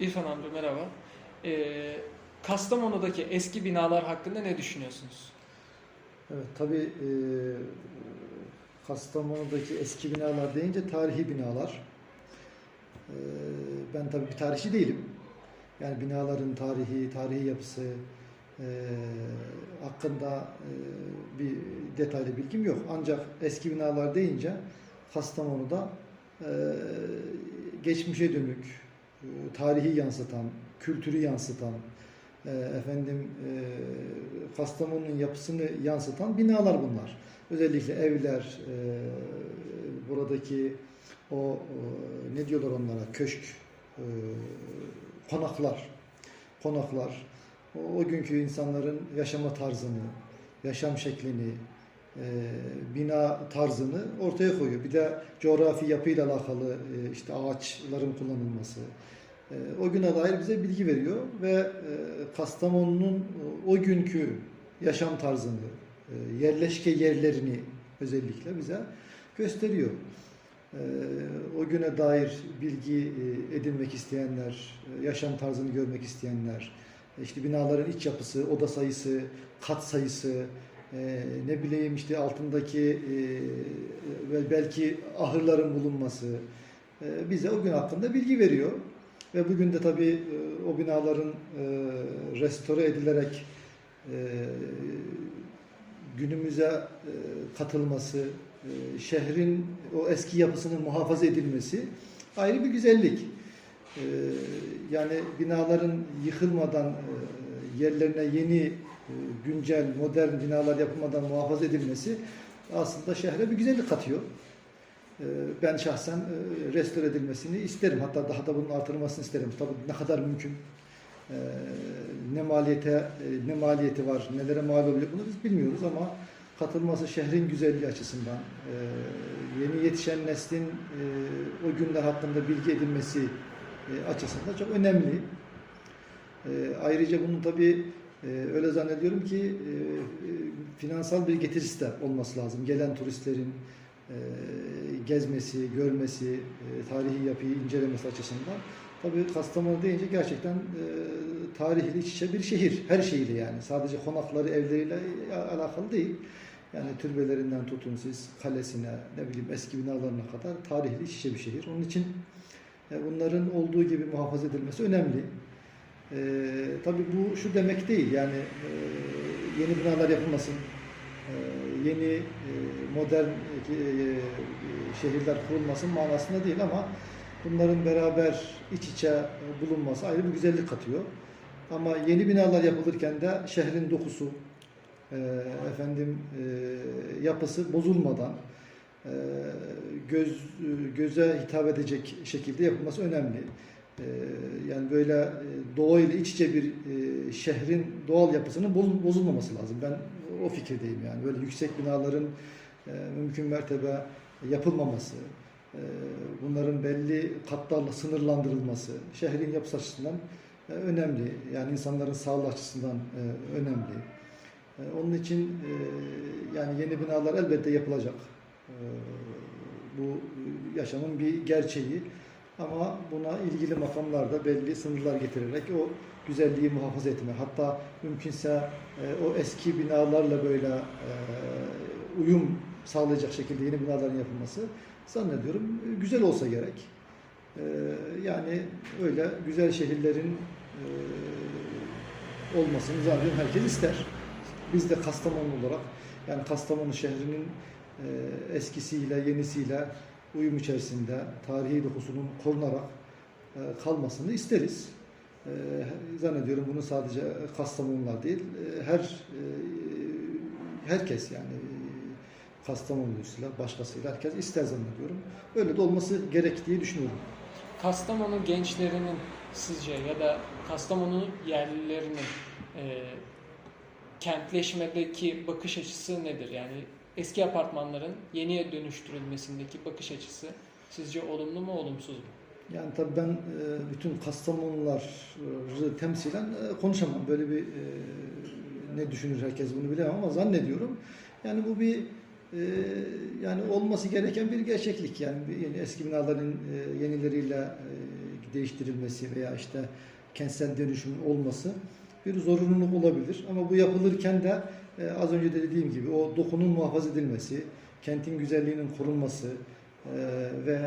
İrfan amca merhaba. Ee, Kastamonu'daki eski binalar hakkında ne düşünüyorsunuz? Evet tabii e, Kastamonu'daki eski binalar deyince tarihi binalar. E, ben tabii bir tarihçi değilim. Yani binaların tarihi, tarihi yapısı e, hakkında e, bir detaylı bilgim yok. Ancak eski binalar deyince Kastamonu'da e, geçmişe dönük, tarihi yansıtan, kültürü yansıtan, e, efendim e, Kastamonu'nun yapısını yansıtan binalar bunlar. Özellikle evler, e, buradaki o e, ne diyorlar onlara köşk, e, konaklar, konaklar. O günkü insanların yaşama tarzını, yaşam şeklini, e, bina tarzını ortaya koyuyor. Bir de coğrafi yapıyla alakalı e, işte ağaçların kullanılması, e, o güne dair bize bilgi veriyor ve Kastamonu'nun o günkü yaşam tarzını, yerleşke yerlerini özellikle bize gösteriyor. O güne dair bilgi edinmek isteyenler, yaşam tarzını görmek isteyenler, işte binaların iç yapısı, oda sayısı, kat sayısı, e, ne bileyim işte altındaki e, ve belki ahırların bulunması e, bize o gün hakkında bilgi veriyor. Ve bugün de tabii e, o binaların e, restore edilerek e, günümüze katılması, şehrin o eski yapısının muhafaza edilmesi ayrı bir güzellik. Yani binaların yıkılmadan yerlerine yeni güncel, modern binalar yapılmadan muhafaza edilmesi aslında şehre bir güzellik katıyor. Ee, Ben şahsen e, restore edilmesini isterim. Hatta daha da bunun artırılmasını isterim. Tabii ne kadar mümkün. Ne maliyete e, ne maliyeti var, nelere mal oluyor bunu biz bilmiyoruz ama katılması şehrin güzelliği açısından, e, yeni yetişen neslin e, o günler hakkında bilgi edinmesi e, açısından çok önemli. E, Ayrıca bunun tabii e, öyle zannediyorum ki e, e, finansal bir getirisi de olması lazım. Gelen turistlerin e, gezmesi, görmesi, e, tarihi yapıyı incelemesi açısından. Tabii Kastamonu deyince gerçekten e, tarihiyle iç içe bir şehir. Her şeyiyle yani. Sadece konakları, evleriyle alakalı değil. Yani türbelerinden tutun siz kalesine, ne bileyim eski binalarına kadar tarihiyle iç içe bir şehir. Onun için e, bunların olduğu gibi muhafaza edilmesi önemli. E, tabii bu şu demek değil yani e, yeni binalar yapılmasın, e, yeni e, modern e, e, şehirler kurulmasın manasında değil ama bunların beraber iç içe e, bulunması ayrı bir güzellik katıyor. Ama yeni binalar yapılırken de şehrin dokusu, e, efendim e, yapısı bozulmadan e, göz göze hitap edecek şekilde yapılması önemli. E, yani böyle e, doğayla iç içe bir e, şehrin doğal yapısının boz- bozulmaması lazım. Ben o fikirdeyim yani. Böyle yüksek binaların e, mümkün mertebe yapılmaması, bunların belli katlarla sınırlandırılması şehrin yapısı açısından önemli. Yani insanların sağlığı açısından önemli. Onun için yani yeni binalar elbette yapılacak. Bu yaşamın bir gerçeği. Ama buna ilgili makamlarda belli sınırlar getirerek o güzelliği muhafaza etme. Hatta mümkünse e, o eski binalarla böyle e, uyum sağlayacak şekilde yeni binaların yapılması zannediyorum güzel olsa gerek. E, Yani öyle güzel şehirlerin e, olmasını zannediyorum herkes ister. Biz de Kastamonu olarak yani Kastamonu şehrinin e, eskisiyle yenisiyle uyum içerisinde tarihi dokusunun korunarak e, kalmasını isteriz. E, Zannediyorum bunu sadece Kastamonular değil, e, her e, herkes yani Kastamonuluyla, başkasıyla herkes ister zannediyorum. Öyle de olması gerek diye düşünüyorum. Kastamonu gençlerinin sizce ya da Kastamonu yerlilerinin e, kentleşmedeki bakış açısı nedir? Yani eski apartmanların yeniye dönüştürülmesindeki bakış açısı sizce olumlu mu olumsuz mu? Yani tabii ben e, bütün Kastamonuları temsilen e, konuşamam. Böyle bir e, ne düşünür herkes bunu bilemem ama zannediyorum. Yani bu bir yani olması gereken bir gerçeklik. Yani eski binaların yenileriyle değiştirilmesi veya işte kentsel dönüşümün olması bir zorunluluk olabilir. Ama bu yapılırken de e, az önce de dediğim gibi o dokunun muhafaza edilmesi, kentin güzelliğinin korunması e, ve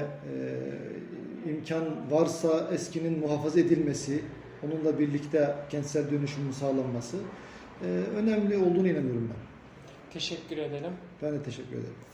e, imkan varsa eskinin muhafaza edilmesi, onunla birlikte kentsel dönüşümün sağlanması e, önemli olduğunu inanıyorum ben. Teşekkür edelim. Ben de teşekkür ederim.